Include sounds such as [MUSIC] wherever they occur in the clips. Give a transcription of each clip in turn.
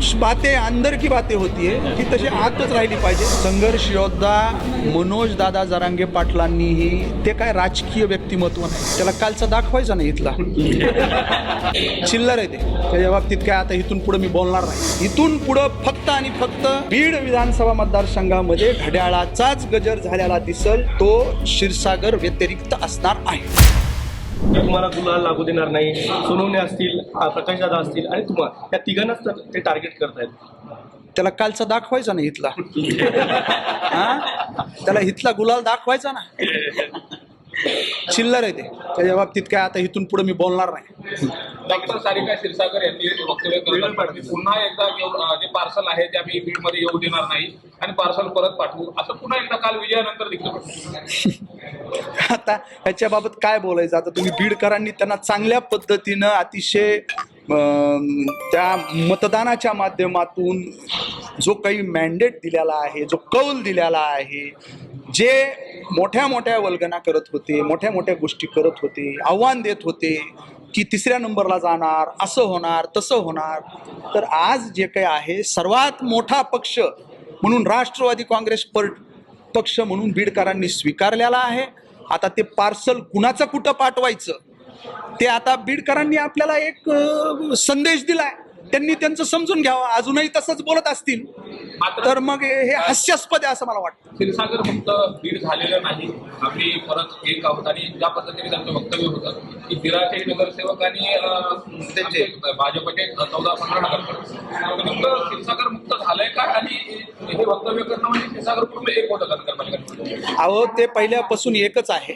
कुछ बातें अंदर की बातें होती है ती तशी आतच राहिली पाहिजे. संघर्ष योद्धा मनोज दादा जरांगे पाटलांनीही ते काय राजकीय व्यक्तिमत्व नाही. त्याला कालचा दाखवायचा नाही इथला. [LAUGHS] चिल्लर आहे ते. त्याच्या बाबतीत काय आता इथून पुढे मी बोलणार नाही. इथून पुढं फक्त आणि फक्त बीड विधानसभा मतदारसंघामध्ये घड्याळाचाच गजर झालेला दिसल तो क्षीरसागर व्यतिरिक्त असणार आहे. ते तुम्हाला गुलाल लागू देणार नाही सोनवणे असतील प्रकाशदादा असतील आणि तुम्हाला या तिघांनाच तर ते टार्गेट करतायत. त्याला कालचा दाखवायचा नाही इथला. [LAUGHS] हा? त्याला इथला गुलाल दाखवायचा ना. चिल्लर आहे ते. त्याच्या बाबतीत काय आता इथून पुढे मी बोलणार नाही. डॉक्टर सारिका क्षीरसागर यांनी वक्तव्य पुन्हा एकदा जे पार्सल आहे ते आम्ही बीडमध्ये येऊ देणार नाही आणि पार्सल परत पाठवू. असं पुन्हा एकदा काल विजयानंतर दिसलं आता ह्याच्याबाबत काय बोलायचं? आता तुम्ही बीडकरांनी त्यांना चांगल्या पद्धतीनं अतिशय त्या मतदानाच्या माध्यमातून जो काही मॅन्डेट दिलेला आहे जो कौल दिलेला आहे जे मोठ्या मोठ्या वल्गना करत होते मोठ्या मोठ्या गोष्टी करत होते आव्हान देत होते की तिसऱ्या नंबरला जाणार असं होणार तसं होणार. तर आज जे काही आहे सर्वात मोठा पक्ष म्हणून राष्ट्रवादी काँग्रेस पर पक्ष म्हणून बीडकरांनी स्वीकारलेला आहे. आता ते पार्सल कुणाचं कुठं पाठवायचं? ते आता बीडकरांनी आपल्याला एक संदेश दिलाय. त्यांनी त्यांचं समजून घ्यावं. अजूनही तसंच बोलत असतील. तर मग हे हास्यास्पद आहे असं मला वाटतं. क्षीरसागर फक्त बीड झालेलं नाही. आम्ही परत एक आहोत आणि ज्या पद्धतीने त्यांचं वक्तव्य होतं की बिराचे नगरसेवक आणि त्यांचे. भाजपचे चौदा पंधरा नगरसेवक. क्षीरसागर मुक्त झालंय का? आणि हे वक्तव्य करणं म्हणजे क्षीरसागर कुटुंब एक होतं नगरपालिका अहो ते पहिल्यापासून एकच आहे.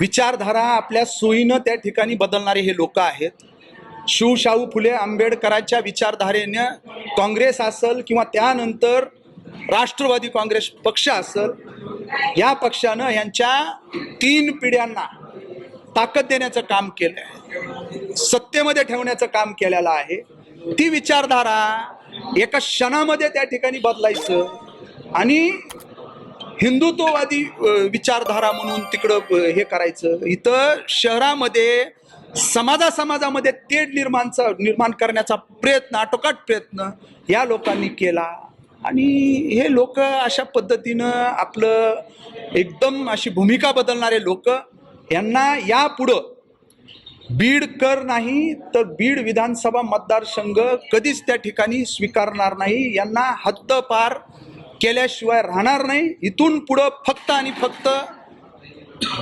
विचारधारा आपल्या सोयीनं त्या ठिकाणी बदलणारे हे लोक आहेत. शिवशाहू फुले आंबेडकरांच्या विचारधारेनं काँग्रेस असल किंवा त्यानंतर राष्ट्रवादी काँग्रेस पक्ष असल या पक्षानं यांच्या तीन पिढ्यांना ताकद देण्याचं काम केलं आहे सत्तेमध्ये ठेवण्याचं काम केलेलं आहे. ती विचारधारा एका क्षणामध्ये त्या ठिकाणी बदलायचं. आणि हिंदुत्ववादी विचारधारा म्हणून तिकडं हे करायचं. इथं शहरामध्ये समाजा समाजामध्ये तेढ निर्माणचा निर्माण करण्याचा प्रयत्न आटोकाट प्रयत्न या लोकांनी केला. आणि हे लोक अशा पद्धतीनं आपलं एकदम अशी भूमिका बदलणारे लोक यांना यापुढं बीडकर नाही तर बीड विधानसभा मतदारसंघ कधीच त्या ठिकाणी स्वीकारणार नाही. यांना हद्दपार केल्याशिवाय राहणार नाही. इथून पुढं फक्त आणि फक्त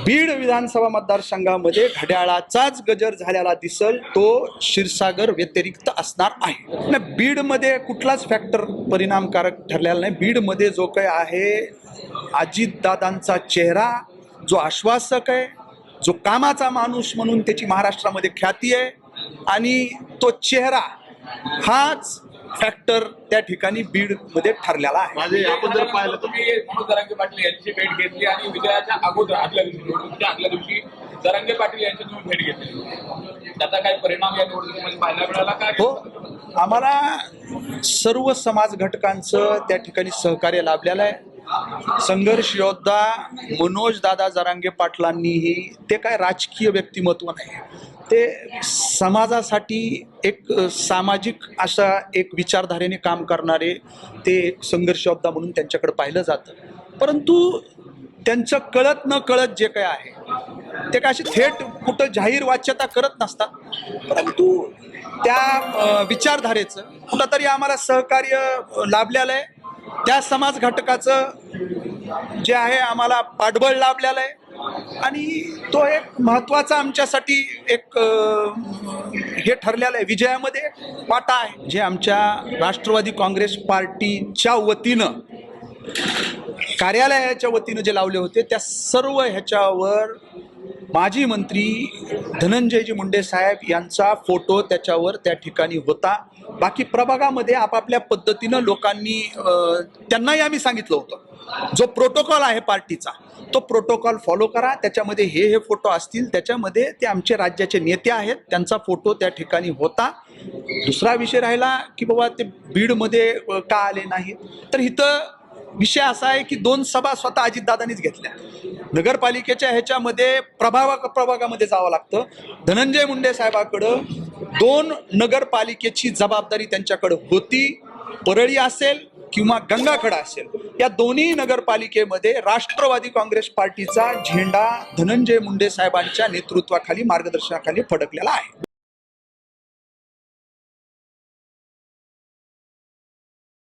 बीड विधानसभा मतदारसंघामध्ये घड्याळाचाच गजर झालेला दिसल तो क्षीरसागर व्यतिरिक्त असणार आहे. ना बीडमध्ये कुठलाच फॅक्टर परिणामकारक ठरलेला नाही. बीडमध्ये जो काही आहे अजितदादांचा चेहरा जो आश्वासक आहे जो कामाचा माणूस म्हणून त्याची महाराष्ट्रामध्ये ख्याती आहे आणि तो चेहरा हाच फॅक्टर त्या ठिकाणी बीडमध्ये ठरलेला आहे. आपण जर पाहिलं तर जरांगे पाटील यांची भेट घेतली आणि विजयाच्या अगोदर आदल्या दिवशी आदल्या दिवशी जरांगे पाटील यांची तुम्ही भेट घेतली. त्याचा काही परिणाम या निवडणुकीमध्ये पाहायला मिळाला का? हो आम्हाला सर्व समाज घटकांचं त्या ठिकाणी सहकार्य लाभलेलं आहे. संघर्ष योद्धा मनोज दादा जरांगे पाटलांनीही ते काय राजकीय व्यक्तिमत्व नाही. ते समाजासाठी एक सामाजिक अशा एक विचारधारेने काम करणारे ते एक संघर्ष योद्धा म्हणून त्यांच्याकडे पाहिलं जातं. परंतु त्यांचं कळत न कळत जे काय आहे ते काय अशी थेट कुठं जाहीर वाच्यता करत नसतात. परंतु त्या विचारधारेचं विचारधारेचं कुठंतरी आम्हाला सहकार्य लाभलेलं आहे. त्या समाज घटकाचं जे आहे आम्हाला पाठबळ लाभलेलं आहे. आणि तो एक महत्त्वाचा आमच्यासाठी एक हे ठरलेलं आहे. विजयामध्ये वाटा आहे. जे आमच्या राष्ट्रवादी काँग्रेस पार्टीच्या वतीनं कार्यालयाच्या वतीनं जे लावले होते त्या सर्व ह्याच्यावर माजी मंत्री धनंजयजी मुंडे साहेब यांचा फोटो त्याच्यावर त्या ठिकाणी होता. बाकी प्रभागामध्ये आपापल्या पद्धतीनं लोकांनी त्यांनाही आम्ही सांगितलं होतं. जो प्रोटोकॉल आहे पार्टीचा तो प्रोटोकॉल फॉलो करा. त्याच्यामध्ये हे हे फोटो असतील. त्याच्यामध्ये ते आमचे राज्याचे नेते आहेत. त्यांचा फोटो त्या ठिकाणी होता. दुसरा विषय राहिला की बाबा ते बीडमध्ये का आले नाहीत? तर इथं विषय असा आहे की दोन सभा स्वतः अजितदादांनीच घेतल्या. नगरपालिकेच्या ह्याच्यामध्ये प्रभावा प्रभागामध्ये जावं लागतं. धनंजय मुंडे साहेबाकडं दोन नगरपालिकेची जबाबदारी त्यांच्याकडं होती. परळी असेल किंवा गंगाखडा असेल. या दोन्ही नगरपालिकेमध्ये राष्ट्रवादी काँग्रेस पार्टीचा झेंडा धनंजय मुंडे साहेबांच्या नेतृत्वाखाली मार्गदर्शनाखाली फडकलेला आहे.